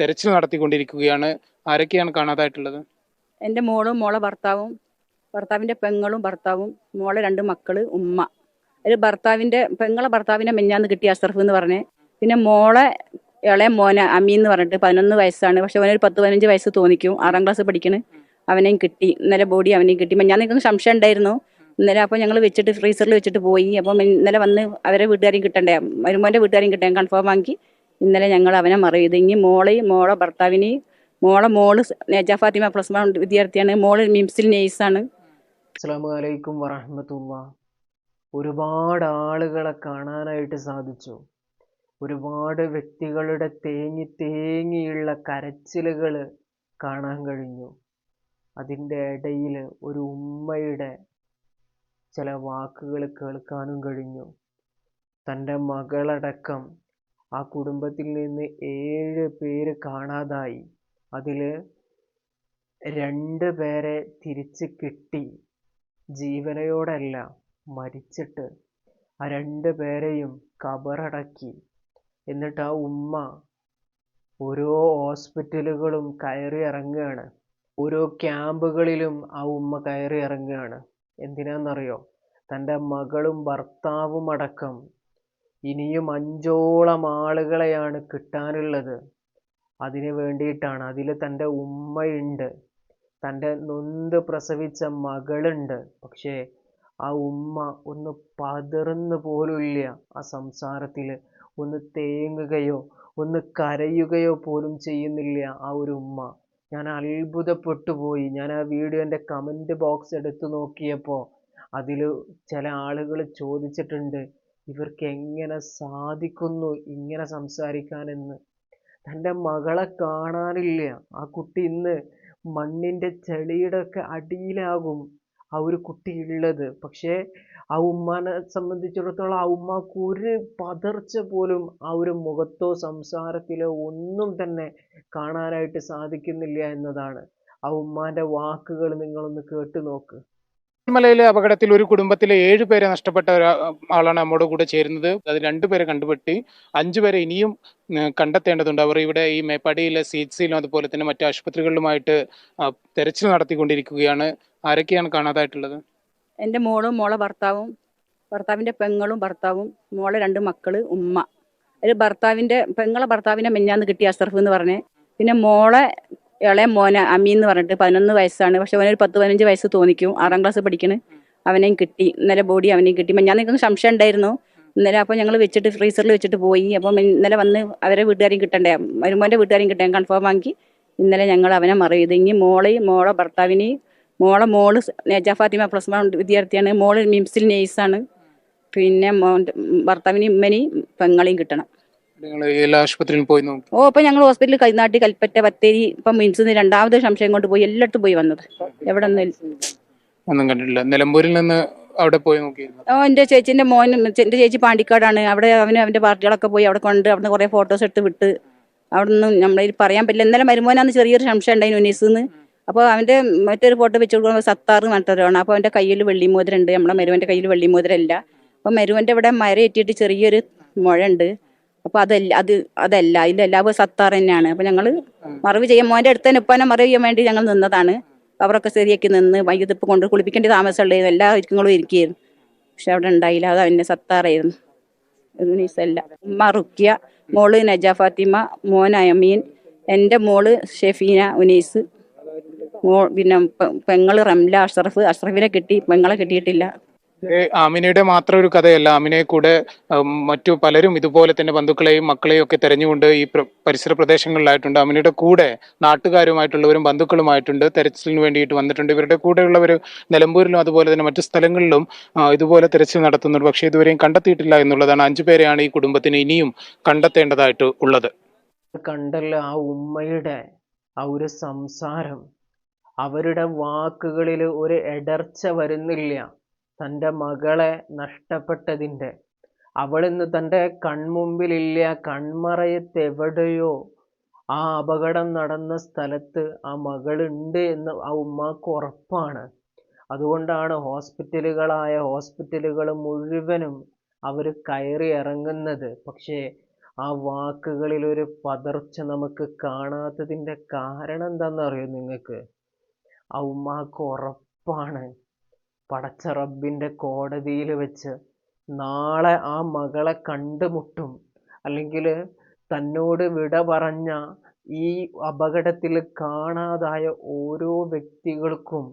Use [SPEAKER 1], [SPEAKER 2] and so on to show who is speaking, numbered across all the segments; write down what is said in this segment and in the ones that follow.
[SPEAKER 1] തെരച്ചിൽ നടത്തിക്കൊണ്ടിരിക്കുകയാണ്. ആരൊക്കെയാണ് കാണാതായിട്ടുള്ളത്?
[SPEAKER 2] എന്റെ മോളും മോളെ ഭർത്താവും ഭർത്താവിന്റെ പെങ്ങളും ഭർത്താവും മോളെ രണ്ട് മക്കൾ ഉമ്മ. ഒരു ഭർത്താവിന്റെ പെങ്ങളെ ഭർത്താവിനെ മെഞ്ഞാന്ന് കിട്ടിയ അസർഫ് എന്ന് പറഞ്ഞ്. പിന്നെ മോളെ ഇളയ മോന അമ്മി എന്ന് പറഞ്ഞിട്ട് പതിനൊന്ന് വയസ്സാണ്. പക്ഷെ അവനൊരു പത്ത് പതിനഞ്ച് വയസ്സ് തോന്നിക്കും. ആറാം ക്ലാസ് പഠിക്കണ്. അവനെയും കിട്ടി. ഇന്നലെ ബോഡി അവനെയും കിട്ടി. ഞാൻ നിങ്ങൾക്ക് സംശയം ഉണ്ടായിരുന്നു. ഇന്നലെ അപ്പോൾ ഞങ്ങൾ വെച്ചിട്ട് ഫ്രീസറിൽ വെച്ചിട്ട് പോയി. അപ്പം ഇന്നലെ വന്ന് അവരെ വീട്ടുകാരെയും കിട്ടണ്ടേ? മരുമോന്റെ വീട്ടുകാരെയും കിട്ടാൻ കൺഫേം ആക്കി ഇന്നലെ ഞങ്ങൾ അവനെ മറവ് ചെയ്തു. ഇനി മോളെയും മോളെ ഭർത്താവിനെയും മോളെ മോൾ നേജ ഫാത്തിമ പ്ലസ് വൺ വിദ്യാർത്ഥിയാണ്. മോൾ മിംസിൽ നേഴ്സാണ്.
[SPEAKER 3] അസ്സാമലൈക്കും വറഹമത്തുള്ള. ഒരുപാട് ആളുകളെ കാണാനായിട്ട് സാധിച്ചു. ഒരുപാട് വ്യക്തികളുടെ തേങ്ങി തേങ്ങിയുള്ള കരച്ചിലുകൾ കാണാൻ കഴിഞ്ഞു. അതിന്റെ ഇടയിൽ ഒരു ഉമ്മയുടെ ചില വാക്കുകൾ കേൾക്കാനും കഴിഞ്ഞു. തന്റെ മകളടക്കം ആ കുടുംബത്തിൽ നിന്ന് ഏഴ് പേര് കാണാതായി. അതിൽ രണ്ട് പേരെ തിരിച്ച് കിട്ടി. ജീവനയോടല്ല മരിച്ചിട്ട്. ആ രണ്ട് പേരെയും കബറടക്കി. എന്നിട്ട് ആ ഉമ്മ ഓരോ ഹോസ്പിറ്റലുകളും കയറി ഇറങ്ങുകയാണ്. ഓരോ ക്യാമ്പുകളിലും ആ ഉമ്മ കയറി ഇറങ്ങുകയാണ്. എന്തിനാണെന്നറിയോ തന്റെ മകളും ഭർത്താവും അടക്കം ഇനിയും അഞ്ചോളം ആളുകളെയാണ് കിട്ടാനുള്ളത്. അതിന് വേണ്ടിയിട്ടാണ്. അതിൽ തന്റെ ഉമ്മയുണ്ട്. തന്റെ നൊന്ത് പ്രസവിച്ച മകളുണ്ട്. പക്ഷേ ആ ഉമ്മ ഒന്ന് പതിർന്നു പോലുമില്ല. ആ സംസാരത്തിൽ ഒന്ന് തേങ്ങുകയോ ഒന്ന് കരയുകയോ പോലും ചെയ്യുന്നില്ല ആ ഒരു ഉമ്മ. ഞാൻ അത്ഭുതപ്പെട്ടു പോയി. ഞാൻ ആ വീഡിയോന്റെ കമന്റ് ബോക്സ് എടുത്തു നോക്കിയപ്പോൾ അതിൽ ചില ആളുകൾ ചോദിച്ചിട്ടുണ്ട് ഇവർക്ക് എങ്ങനെ സാധിക്കുന്നു ഇങ്ങനെ സംസാരിക്കാനെന്ന്. തന്റെ മകളെ കാണാനില്ല. ആ കുട്ടി ഇന്ന് മണ്ണിന്റെ ചെളിയുടെ ഒക്കെ അടിയിലാകും. ആ ഒരു കുട്ടി ഉള്ളത്. പക്ഷേ ആ ഉമ്മാനെ സംബന്ധിച്ചിടത്തോളം ആ ഉമ്മാക്ക് ഒരു പതർച്ച പോലും ആ ഒരു മുഖത്തോ സംസാരത്തിലോ ഒന്നും തന്നെ കാണാനായിട്ട് സാധിക്കുന്നില്ല എന്നതാണ്. ആ ഉമ്മാന്റെ വാക്കുകൾ നിങ്ങളൊന്ന് കേട്ടു നോക്ക്.
[SPEAKER 1] മലയിലെ അപകടത്തിൽ ഒരു കുടുംബത്തിലെ ഏഴ് പേരെ നഷ്ടപ്പെട്ട ആളാണ് നമ്മുടെ കൂടെ ചേരുന്നത്. അത് രണ്ടുപേരെ കണ്ടുപെട്ടി അഞ്ചുപേരെ ഇനിയും കണ്ടെത്തേണ്ടതുണ്ട്. അവർ ഇവിടെ ഈ മേപ്പാടിയിലെ സി എച്ച് സിയിലും അതുപോലെ തന്നെ മറ്റു ആശുപത്രികളിലുമായിട്ട് തെരച്ചിൽ നടത്തിക്കൊണ്ടിരിക്കുകയാണ്. ആരൊക്കെയാണ് കാണാതായിട്ടുള്ളത്?
[SPEAKER 2] എന്റെ മോളും മോളെ ഭർത്താവും ഭർത്താവിന്റെ പെങ്ങളും ഭർത്താവും മോളെ രണ്ട് മക്കൾ ഉമ്മ. ഒരു ഭർത്താവിന്റെ പെങ്ങളെ ഭർത്താവിനെ മെഞ്ഞാന്ന് കിട്ടിയ അസർഫ് എന്ന് പറഞ്ഞേ. പിന്നെ മോളെ ഇളയ മോനെ അമ്മി എന്ന് പറഞ്ഞിട്ട് പതിനൊന്ന് വയസ്സാണ്. പക്ഷെ അവനൊരു പത്ത് പതിനഞ്ച് വയസ്സ് തോന്നിക്കും. ആറാം ക്ലാസ് പഠിക്കണ്. അവനെയും കിട്ടി. ഇന്നലെ ബോഡി അവനെയും കിട്ടി. ഞാൻ നിങ്ങൾക്ക് സംശയം ഉണ്ടായിരുന്നു. ഇന്നലെ അപ്പോൾ ഞങ്ങൾ വെച്ചിട്ട് ഫ്രീസറിൽ വെച്ചിട്ട് പോയി. അപ്പം ഇന്നലെ വന്ന് അവരെ വീട്ടുകാരെയും കിട്ടണ്ടേ? മരുമോന്റെ വീട്ടുകാരെയും കിട്ടാൻ കൺഫേം ആക്കി ഇന്നലെ ഞങ്ങൾ അവനെ മറവ് ഇനി മോളെയും മോളെ ഭർത്താവിനെയും മോളെ മോൾ നേജ ഫാത്തിമ പ്ലസ് വൺ വിദ്യാർത്ഥിയാണ്. മോൾ മിംസിൽ നേഴ്സാണ് പിന്നെ ഭർത്താവിനെ ഉമ്മനെയും പെങ്ങളെയും കിട്ടണം.
[SPEAKER 1] നിങ്ങൾ എല്ലാ ആശുപത്രിയിലും പോയി നോക്കി.
[SPEAKER 2] ഓ അപ്പൊ ഞങ്ങൾ ഹോസ്പിറ്റലിൽ കൈനാട്ടി കൽപ്പറ്റ ബത്തേരി ഇപ്പൊ മിംസിൽ നിന്ന് രണ്ടാമത് സംശയം കൊണ്ട് പോയി എല്ലായിടത്തും പോയി വന്നത്. എവിടെ
[SPEAKER 1] ഒന്നും കണ്ടിട്ടില്ല. നിലമ്പൂരിൽ നിന്ന് അവിടെ പോയി നോക്കിയിരുന്നു.
[SPEAKER 2] ഓ എന്റെ ചേച്ചിന്റെ മോൻ എന്റെ ചേച്ചി പാണ്ടിക്കാടാണ്. അവിടെ അവന് അവന്റെ പാർട്ടികളൊക്കെ പോയി അവിടെ കൊണ്ട് അവിടെ കുറെ ഫോട്ടോസ് എടുത്ത് വിട്ട് അവിടെ നിന്ന് നമ്മളെ പറയാൻ പറ്റില്ല. ഇന്നലെ മരുമോനാന്ന് ചെറിയൊരു സംശയം ഉണ്ടായി ഉനീസിന്ന് അപ്പോൾ അവന്റെ മറ്റൊരു ഫോട്ടോ വെച്ച് കൊടുക്കുമ്പോൾ സത്താറ് മറ്റൊരാണ് അപ്പോൾ അവന്റെ കയ്യിൽ വെള്ളിമോതിരമുണ്ട് നമ്മളെ മരുവന്റെ കയ്യിൽ വെള്ളിമോതിരമില്ല അപ്പോൾ മരുവന്റെ ഇവിടെ മര എത്തിയിട്ട് ചെറിയൊരു മുഴയുണ്ട് അപ്പോൾ അതല്ല അത് അതല്ല അതിന്റെ എല്ലാ സത്താർ തന്നെയാണ്. അപ്പൊ ഞങ്ങൾ മറവ് ചെയ്യാൻ മോന്റെ അടുത്ത് തന്നെ ഉപ്പാനെ മറവ് ചെയ്യാൻ വേണ്ടി ഞങ്ങൾ നിന്നതാണ്. അവരൊക്കെ ശരിയാക്കി നിന്ന് വൈകിട്ട് കൊണ്ട് കുളിപ്പിക്കേണ്ട താമസമുള്ളത് എല്ലാ ഒരുക്കങ്ങളും ഇരിക്കുകയായിരുന്നു പക്ഷെ അവിടെ ഉണ്ടായില്ല അത് അവന്റെ സത്താറായിരുന്നു. അല്ല ഉമ്മ റുക്കിയ മോൾ നജ ഫാത്തിമ മോൻ അയമീൻ എന്റെ മോൾ ഷെഫീന ഉനീസ് മോ പിന്നെ പെങ്ങൾ റംല അഷ്റഫ് അഷ്റഫിനെ കിട്ടി പെങ്ങളെ കിട്ടിയിട്ടില്ല.
[SPEAKER 1] ആമിനയുടെ മാത്രം ഒരു കഥയല്ല. ആമിനയെ കൂടെ മറ്റു പലരും ഇതുപോലെ തന്നെ ബന്ധുക്കളെയും മക്കളെയും ഒക്കെ തെരഞ്ഞുകൊണ്ട് ഈ പ്ര- പരിസര പ്രദേശങ്ങളിലായിട്ടുണ്ട്. ആമിനയുടെ കൂടെ നാട്ടുകാരുമായിട്ടുള്ളവരും ബന്ധുക്കളുമായിട്ടുണ്ട്. തെരച്ചിലിന് വേണ്ടിയിട്ട് വന്നിട്ടുണ്ട്. ഇവരുടെ കൂടെയുള്ളവർ നിലമ്പൂരിലും അതുപോലെ തന്നെ മറ്റു സ്ഥലങ്ങളിലും ഇതുപോലെ തെരച്ചിൽ നടത്തുന്നുണ്ട്. പക്ഷേ ഇതുവരെയും കണ്ടെത്തിയിട്ടില്ല എന്നുള്ളതാണ് അഞ്ചു പേരെയാണ് ഈ കുടുംബത്തിന് ഇനിയും കണ്ടെത്തേണ്ടതായിട്ട് ഉള്ളത്.
[SPEAKER 3] കണ്ടല്ലോ ആ ഉമ്മയുടെ ആ ഒരു സംസാരം. അവരുടെ വാക്കുകളിൽ ഒരു ഇടർച്ച വരുന്നില്ല. തന്റെ മകളെ നഷ്ടപ്പെട്ടതിന്റെ. അവളിന്ന് തന്റെ കൺമുമ്പിലില്ല കൺമറയത്ത് എവിടെയോ ആ അപകടം നടന്ന സ്ഥലത്ത് ആ മകളുണ്ട് എന്ന് ആ ഉമ്മാക്ക് ഉറപ്പാണ്. അതുകൊണ്ടാണ് ഹോസ്പിറ്റലുകളായ ഹോസ്പിറ്റലുകൾ മുഴുവനും അവർ കയറി ഇറങ്ങുന്നത്. പക്ഷേ ആ വാക്കുകളിൽ ഒരു പതർച്ച നമുക്ക് കാണാത്തതിന്റെ കാരണം എന്താണെന്ന് അറിയോ നിങ്ങൾക്ക്? ആ ഉമ്മാക്ക് ഉറപ്പാണ്. പടച്ച റബ്ബിന്റെ കോടതിയിൽ വെച്ച് നാളെ ആ മകളെ കണ്ടുമുട്ടും. അല്ലെങ്കിൽ തന്നോട് വിട പറഞ്ഞ ഈ അപകടത്തിൽ കാണാതായ ഓരോ വ്യക്തികൾക്കും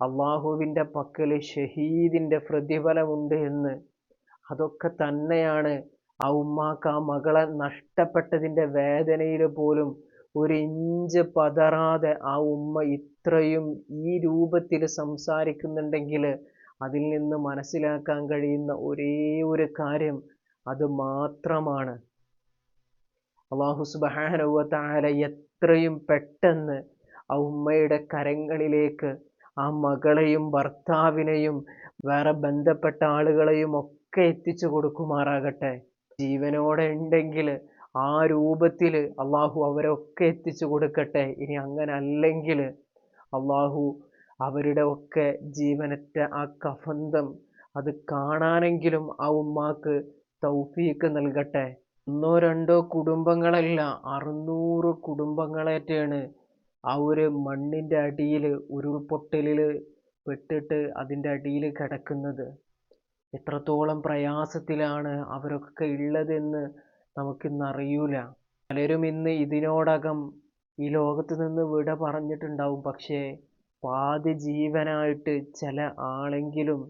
[SPEAKER 3] അള്ളാഹുവിന്റെ പക്കൽ ഷഹീദിന്റെ പ്രതിഫലമുണ്ട് എന്ന്. അതൊക്കെ തന്നെയാണ് ആ ഉമ്മാക്ക് ആ മകളെ നഷ്ടപ്പെട്ടതിന്റെ വേദനയിൽ പോലും ഒരു ഇഞ്ച് പതറാതെ ആ ഉമ്മ ഇത്രയും ഈ രൂപത്തിൽ സംസാരിക്കുന്നുണ്ടെങ്കിൽ അതിൽ നിന്ന് മനസ്സിലാക്കാൻ കഴിയുന്ന ഒരേ ഒരു കാര്യം അത് മാത്രമാണ്. അള്ളാഹു സുബാനുവ താല എത്രയും പെട്ടെന്ന് ആ ഉമ്മയുടെ കരങ്ങളിലേക്ക് ആ മകളെയും ഭർത്താവിനെയും വേറെ ബന്ധപ്പെട്ട ആളുകളെയും ഒക്കെ എത്തിച്ചു കൊടുക്കുമാറാകട്ടെ. ജീവനോടെ ഉണ്ടെങ്കിൽ ആ രൂപത്തിൽ അള്ളാഹു അവരൊക്കെ എത്തിച്ചു കൊടുക്കട്ടെ. ഇനി അങ്ങനെ അല്ലെങ്കിൽ അള്ളാഹു അവരുടെ ഒക്കെ ജീവനറ്റ ആ കഫന്തം അത് കാണാനെങ്കിലും ആ ഉമ്മാക്ക് തൗഫീക്ക് നൽകട്ടെ. ഒന്നോ രണ്ടോ കുടുംബങ്ങളല്ല അറുന്നൂറ് കുടുംബങ്ങളേറ്റാണ് ആ ഒരു മണ്ണിന്റെ അടിയിൽ ഉരുൾപൊട്ടലിൽ പെട്ടിട്ട് അതിന്റെ അടിയിൽ കിടക്കുന്നത്. എത്രത്തോളം പ്രയാസത്തിലാണ് അവരൊക്കെ ഉള്ളതെന്ന് നമുക്കിന്ന് അറിയൂല പലരും ഇന്ന് ഇതിനോടകം ഈ ലോകത്ത് നിന്ന് വിട പറഞ്ഞിട്ടുണ്ടാവും. പക്ഷേ പാതി ജീവനായിട്ട് ചില ആളെങ്കിലും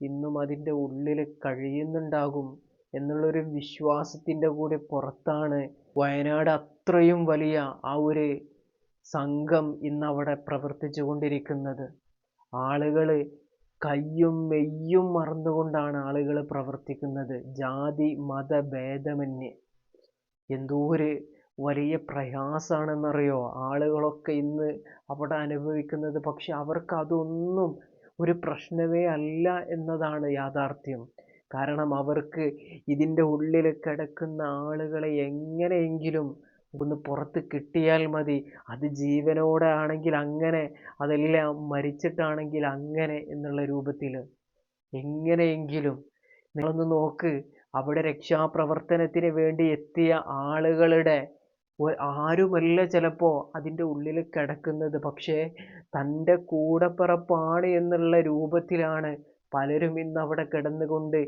[SPEAKER 3] ഇന്നും അതിന്റെ ഉള്ളിൽ കഴിയുന്നുണ്ടാകും എന്നുള്ളൊരു വിശ്വാസത്തിന്റെ കൂടെ പുറത്താണ് വയനാട് അത്രയും വലിയ ആ ഒരു സംഘം ഇന്നവിടെ പ്രവർത്തിച്ചു കൊണ്ടിരിക്കുന്നത്. ആളുകൾ കയ്യും മെയ്യും മറന്നുകൊണ്ടാണ് ആളുകൾ പ്രവർത്തിക്കുന്നത്. ജാതി മത ഭേദമന്യേ. എന്തോ ഒരു വലിയ പ്രയാസമാണെന്നറിയോ ആളുകളൊക്കെ ഇന്ന് അവിടെ അനുഭവിക്കുന്നത്. പക്ഷെ അവർക്ക് അതൊന്നും ഒരു പ്രശ്നമേ അല്ല എന്നതാണ് യാഥാർത്ഥ്യം. കാരണം അവർക്ക് ഇതിന്റെ ഉള്ളിൽ കിടക്കുന്ന ആളുകളെ എങ്ങനെയെങ്കിലും ഒന്ന് പുറത്ത് കിട്ടിയാൽ മതി. അത് ജീവനോടെ ആണെങ്കിൽ അങ്ങനെ അതെല്ലാം മരിച്ചിട്ടാണെങ്കിൽ അങ്ങനെ എന്നുള്ള രൂപത്തിൽ എങ്ങനെയെങ്കിലും നിങ്ങളൊന്ന് നോക്ക്. അവിടെ രക്ഷാപ്രവർത്തനത്തിന് വേണ്ടി എത്തിയ ആളുകളുടെ ആരുമല്ല ചിലപ്പോൾ അതിന്റെ ഉള്ളിൽ കിടക്കുന്നത്. പക്ഷേ തന്റെ കൂടപ്പിറപ്പാണ് എന്നുള്ള രൂപത്തിലാണ് പലരും ഇന്ന് അവിടെ കിടന്നുകൊണ്ട്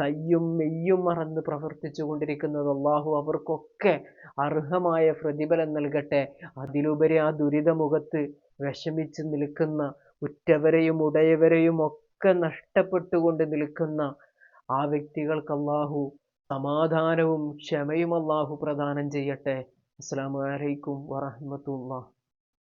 [SPEAKER 3] കയ്യും മെയ്യും മറന്ന് പ്രവർത്തിച്ചു കൊണ്ടിരിക്കുന്നത്. അള്ളാഹു അവർക്കൊക്കെ അർഹമായ പ്രതിഫലം നൽകട്ടെ. അതിലുപരി ആ ദുരിതമുഖത്ത് വിഷമിച്ച് നിൽക്കുന്ന ഉറ്റവരെയും ഉടയവരെയും ഒക്കെ നഷ്ടപ്പെട്ടുകൊണ്ട് നിൽക്കുന്ന ആ വ്യക്തികൾക്ക് അള്ളാഹു സമാധാനവും ക്ഷമയും അള്ളാഹു പ്രദാനം ചെയ്യട്ടെ. അസ്സാം വലൈക്കും വറഹമത്തുള്ള